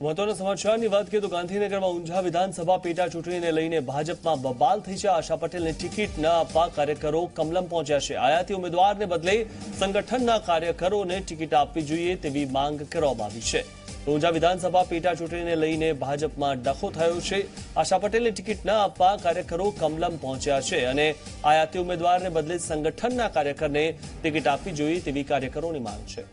મહત્વના સમાચારની વાત કરીએ તો ગાંધીનગરમાં ઊંઝા વિધાનસભા પેટા ચૂંટણીને લઈને ભાજપમાં બબાલ થઈ છે આશા પટેલને ટિકિટ ન આપવા કાર્યકરો કમલમ પહોંચ્યા છે. આયાતી ઉમેદવારને બદલે સંગઠનના કાર્યકરોને ટિકિટ આપવી જોઈએ તેવી માંગ કરવામાં આવી છે. ઊંઝા વિધાનસભા પેટા ચૂંટણીને લઈને ભાજપમાં ડખો થયો છે. આશા પટેલને ટિકિટ ન આપવા કાર્યકરો કમલમ પહોંચ્યા છે અને આયાતી ઉમેદવારને બદલે સંગઠનના કાર્યકરને ટિકિટ આપવી જોઈએ તેવી કાર્યકરોની માંગ છે.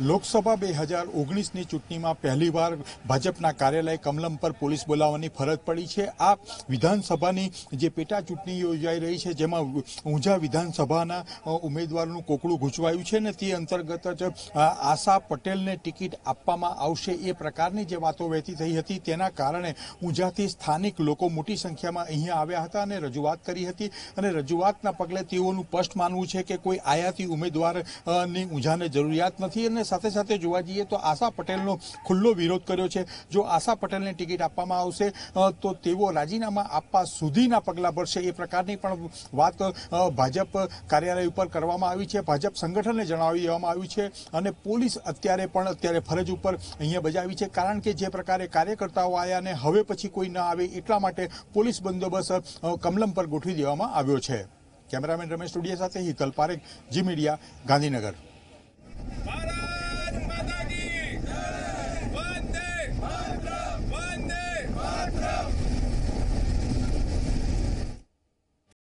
લોકસભા બે હજાર ઓગણીસની ચૂંટણીમાં પહેલીવાર ભાજપના કાર્યાલય કમલમ પર પોલીસ બોલાવવાની ફરજ પડી છે. આ વિધાનસભાની જે પેટા ચૂંટણી યોજાઈ રહી છે, જેમાં ઊંઝા વિધાનસભાના ઉમેદવારનું કોકડું ગૂંચવાયું છે ને તે અંતર્ગત જ આશા પટેલને ટિકિટ આપવામાં આવશે એ પ્રકારની જે વાતો વહેતી થઈ હતી, તેના કારણે ઊંઝાથી સ્થાનિક લોકો મોટી સંખ્યામાં અહીંયા આવ્યા હતા અને રજૂઆત કરી હતી અને રજૂઆતના પગલે તેઓનું સ્પષ્ટ માનવું છે કે કોઈ આયાતી ઉમેદવારની ઊંઝાને જરૂરિયાત નથી અને સાથે સાથે જોવા જઈએ તો આશા પટેલનો ખુલ્લો વિરોધ કર્યો છે. જો આશા પટેલને ટિકિટ આપવામાં આવશે તો તેઓ રાજીનામા આપવા સુધીના પગલાં ભરશે. એ પ્રકારની પણ વાત ભાજપ કાર્યાલય ઉપર કરવામાં આવી છે. ભાજપ સંગઠનને જણાવી દેવામાં આવ્યું છે અને પોલીસ અત્યારે પણ અત્યારે ફરજ ઉપર અહીંયા બજાવી છે. કારણ કે જે પ્રકારે કાર્યકર્તાઓ આવ્યા અને હવે પછી કોઈ ન આવે એટલા માટે પોલીસ બંદોબસ્ત કમલમ પર ગોઠવી દેવામાં આવ્યો છે. કેમેરામેન રમેશ ટુડિયા સાથે હિતલ પારેખ, જી મીડિયા, ગાંધીનગર.